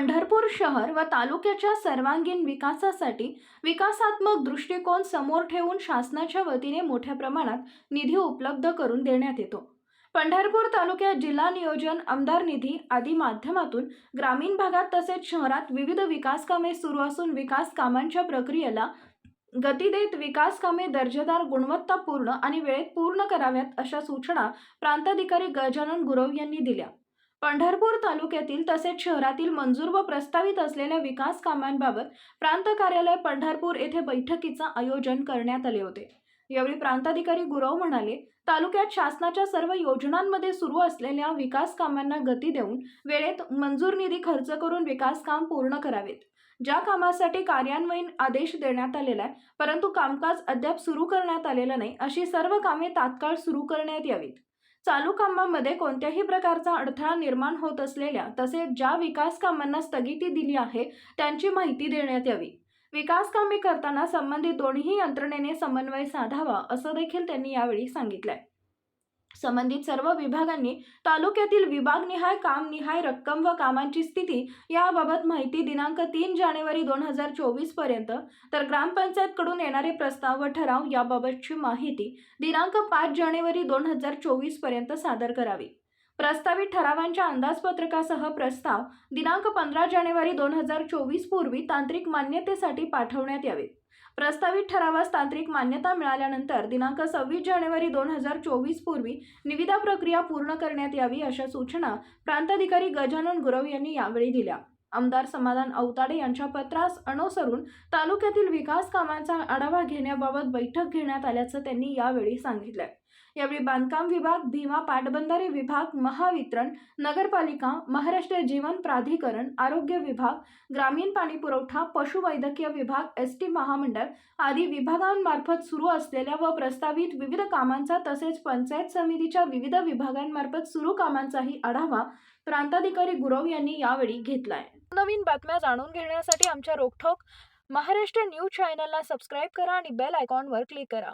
पंढरपूर शहर व तालुक्याच्या सर्वांगीण विकासासाठी विकासात्मक दृष्टिकोन समोर ठेवून शासनाच्या वतीने मोठ्या प्रमाणात निधी उपलब्ध करून देण्यात येतो. पंढरपूर तालुक्यात जिल्हा नियोजन आमदार निधी आदी माध्यमातून ग्रामीण भागात तसेच शहरात विविध विकास कामे सुरू असून विकास कामांच्या प्रक्रियेला गती देत विकास कामे दर्जेदार गुणवत्तापूर्ण आणि वेळेत पूर्ण कराव्यात अशा सूचना प्रांताधिकारी गजानन गुरव यांनी दिल्या. पंढरपूर तालुक्यातील तसेच शहरातील मंजूर व प्रस्तावित असलेल्या विकास कामांबाबत प्रांत कार्यालय पंढरपूर येथे बैठकीचं आयोजन करण्यात आले होते. यावेळी प्रांताधिकारी गुरव म्हणाले तालुक्यात शासनाच्या सर्व योजनांमध्ये सुरू असलेल्या विकास कामांना गती देऊन वेळेत मंजूर निधी खर्च करून विकास काम पूर्ण करावेत. ज्या कामासाठी कार्यान्वयीन आदेश देण्यात आलेला आहे परंतु कामकाज अद्याप सुरू करण्यात आलेलं नाही अशी सर्व कामे तात्काळ सुरू करण्यात यावीत. चालू कामांमध्ये कोणत्याही प्रकारचा अडथळा निर्माण होत असलेल्या तसेच ज्या विकास कामांना स्थगिती दिली आहे त्यांची माहिती देण्यात यावी. विकास कामे करताना संबंधित दोन्ही यंत्रणेने समन्वय साधावा असं देखील त्यांनी यावेळी सांगितलंय. संबंधित सर्व विभागांनी तालुक्यातील विभागनिहाय कामनिहाय रक्कम व कामांची स्थिती याबाबत माहिती दिनांक तीन जानेवारी दोन हजार चोवीसपर्यंत. तर ग्रामपंचायतकडून येणारे प्रस्ताव व ठराव याबाबतची माहिती दिनांक पाच जानेवारी दोन हजार चोवीसपर्यंत सादर करावी. प्रस्तावित ठरावांच्या अंदाजपत्रकासह प्रस्ताव दिनांक पंधरा जानेवारी दोन हजार चोवीस पूर्वी तांत्रिक मान्यतेसाठी पाठवण्यात यावेत प्रस्तावित ठरावास तांत्रिक मान्यता मिळाल्यानंतर दिनांक सव्वीस जानेवारी दोन हजार चोवीस पूर्वी निविदा प्रक्रिया पूर्ण करण्यात यावी अशा सूचना प्रांताधिकारी गजानन गुरव यांनी यावेळी दिल्या. आमदार समाधान अवताडे यांच्या पत्रास अनुसरून तालुक्यातील विकास कामांचा आढावा घेण्याबाबत बैठक घेण्यात आल्याचं त्यांनी यावेळी सांगितलं. यावेळी बांधकाम विभाग भीमा पाटबंधारे विभाग महावितरण नगरपालिका महाराष्ट्र जीवन प्राधिकरण आरोग्य विभाग ग्रामीण पाणी पुरवठा पशुवैद्यकीय विभाग एस टी महामंडळ आदी विभागांमार्फत सुरू असलेल्या व प्रस्तावित विविध कामांचा तसेच पंचायत समितीच्या विविध विभागांमार्फत सुरू कामांचाही आढावा प्रांताधिकारी गुरव यांनी यावेळी घेतलाय. नवीन बातम्या जाणून घेण्यासाठी आमच्या रोखोक महाराष्ट्र न्यूज चॅनलला सबस्क्राईब करा आणि बेल आयकॉनवर क्लिक करा.